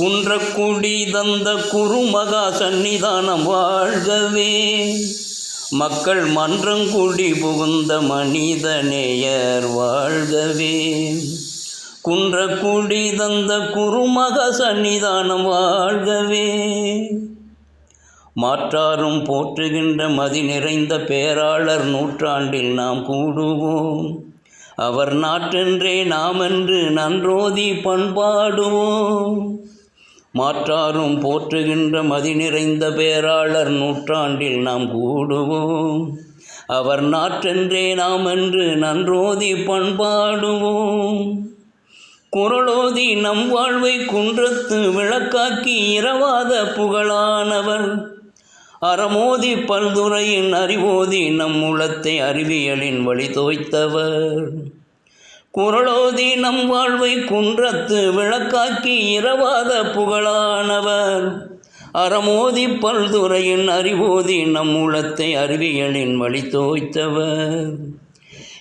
குன்றக்குடி தந்த குருமகா சந்நிதானம் வாழ்கவே. மக்கள் மன்றம் கூடி புகுந்த மனித நேயர் வாழ்கவே. குன்றக்குடி தந்த குருமக சந்நிதானம் வாழ்கவே. மாற்றாரும் போற்றுகின்ற மதி நிறைந்த பேராளர் நூற்றாண்டில் நாம் கூடுவோம். அவர் நாட்டென்றே நாமென்று நன்றோதி பண்பாடுவோம். மாற்றாரும் போற்றுகின்ற மதி நிறைந்த பேராளர் நூற்றாண்டில் நாம் கூடுவோம். அவர் நாட்டென்றே என்று நன்றோதி பண்பாடுவோம். குரலோதி நம் வாழ்வை குன்றத்து விளக்காக்கி இரவாத புகழானவர். அறமோதி பல்துறையின் அறிவோதி நம் உளத்தை அறிவியலின் வழி தோய்த்தவர். குரலோதி நம் வாழ்வை குன்றத்து விளக்காக்கி இரவாத புகழானவர். அறமோதி பல்துறையின் அறிவோதி நம் உளத்தை அறிவியலின் வழி தோய்த்தவர்.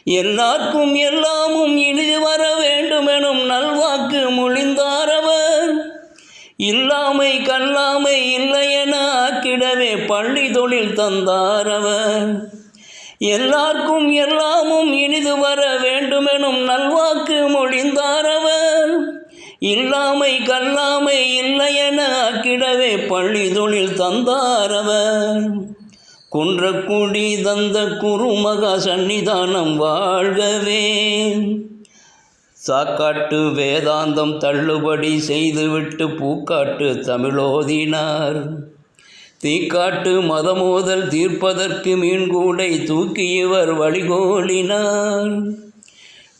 எல்லாருக்கும் எல்லாமும் இனிது வர வேண்டுமெனும் நல்வாக்கு மொழிந்தாரவர். இல்லாமை கல்லாமை இல்லை என ஆக்கிடவே பள்ளி தொழில் தந்தாரவர். எல்லாருக்கும் எல்லாமும் இனிது வர வேண்டுமெனும் நல்வாக்கு மொழிந்தாரவர் இல்லாமை கல்லாமை இல்லை என அக்கிடவே பள்ளி தொழில் தந்தாரவர் குன்றக்குடி தந்த குருமகா சந்நிதானம் வாழ்கவே. சாக்காட்டு வேதாந்தம் தள்ளுபடி செய்துவிட்டு பூக்காட்டு தமிழோதினார். தீக்காட்டு மதமோதல் தீர்ப்பதற்கு மீன்கூடை தூக்கி இவர் வழிகோலினார்.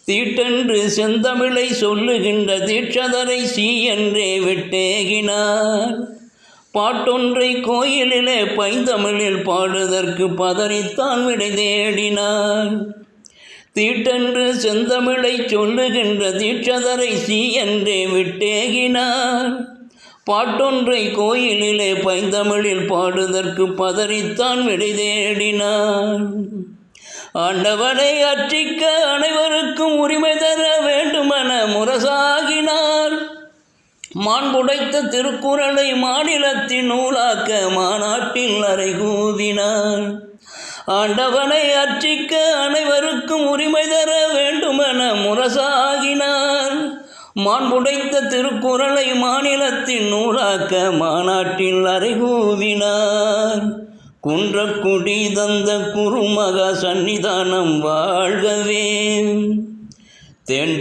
தீட்டென்று செந்தமிழை சொல்லுகின்ற தீட்சதரை சீ என்றே விட்டேகினார். பாட்டொன்றை கோயிலிலே பைந்தமிழில் பாடுதற்கு பதறித்தான் விடை தேடினார். தீட்டென்று செந்தமிழை சொல்லுகின்ற தீட்சதரை சீ என்றே விட்டேகினார். பாட்டொன்றை கோயிலிலே பைந்தமிழில் பாடுதற்கு பதறித்தான் விடை தேடினார் ஆண்டவனை அற்றிக்க அனைவருக்கும் உரிமை தர வேண்டுமென முரசாகினார். மாண்புடைத்த திருக்குறளை மாநிலத்தின் நூலாக்க மாநாட்டில் அறைகூவினார். ஆண்டவனை அற்றிக்க அனைவருக்கும் உரிமை தர வேண்டுமென முரசாகினார். மாண்புடைத்த திருக்குறளை மாநிலத்தின் நூலாக்க மாநாட்டில் அறைகூவினார். குன்றக்குடி தந்த குருமக சந்நிதானம் வாழ்கவே. தேன்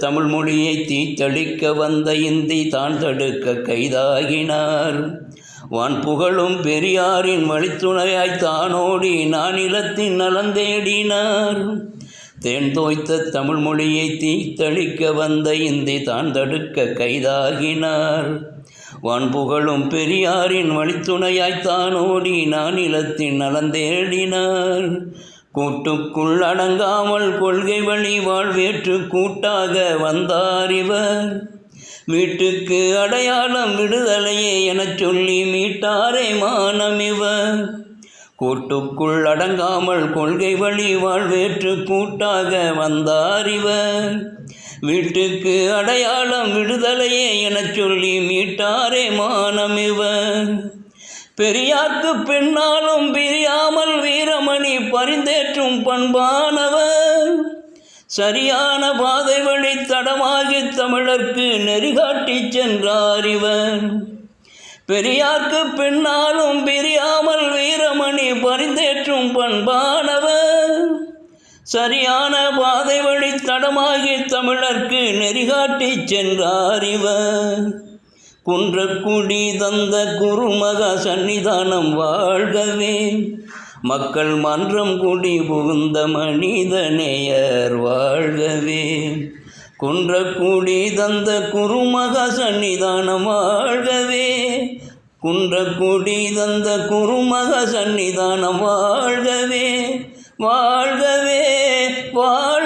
தமிழ் மொழியை தீத்தளிக்க வந்த இந்தி தான் தடுக்க கைதாகினார். வான் புகழும் பெரியாரின் வழித்துணையாய் தானோடி நானிலத்தின் நலந்தேடினார். தேன் தோய்த்த தமிழ் மொழியை தீத்தளிக்க வந்த இந்தி தான் தடுக்க கைதாகினார். வான் புகழும் பெரியாரின் ஓடி தானோடி நானிலத்தின் நலந்தேடினார். கூட்டுக்குள் அடங்காமல் கொள்கை வழி வாழ்வேற்று கூட்டாக வந்தார் இவர். வீட்டுக்கு அடையாளம் விடுதலையே எனச் சொல்லி மீட்டாரே மானம் இவர். கூட்டுக்குள் அடங்காமல் கொள்கை வழி வாழ்வேற்று கூட்டாக வந்தாரிவர் வீட்டுக்கு அடையாளம் விடுதலையே எனச் சொல்லி மீட்டாரே மானம் இவர். பெரியார்க்கு பின்னாலும் பிரியாமல் வீரமணி பரிந்தேற்றும் பண்பானவர். சரியான பாதை வழி தடமாகி தமிழர்க்கு நெறிகாட்டி சென்றார் இவர். பெரியார்க்கு பின்னாலும் பிரியாமல் வீரமணி பரிந்தேற்றும் பண்பானவர். சரியான பாதை வழி தடமாகி தமிழர்க்கு நெறிகாட்டி சென்றார் இவர். குன்றக்குடி தந்த குருமக சந்நிதானம் வாழ்கவே. மக்கள் மன்றம் குடி புகுந்த மனித வாழ்கவே. வாழ்கவே குன்றக்குடி தந்த குருமக சந்நிதானம் வாழ்கவே. குன்றக்குடி தந்த குருமக சந்நிதானம் வாழ்கவே. வாழ்கவே வாழ்கவே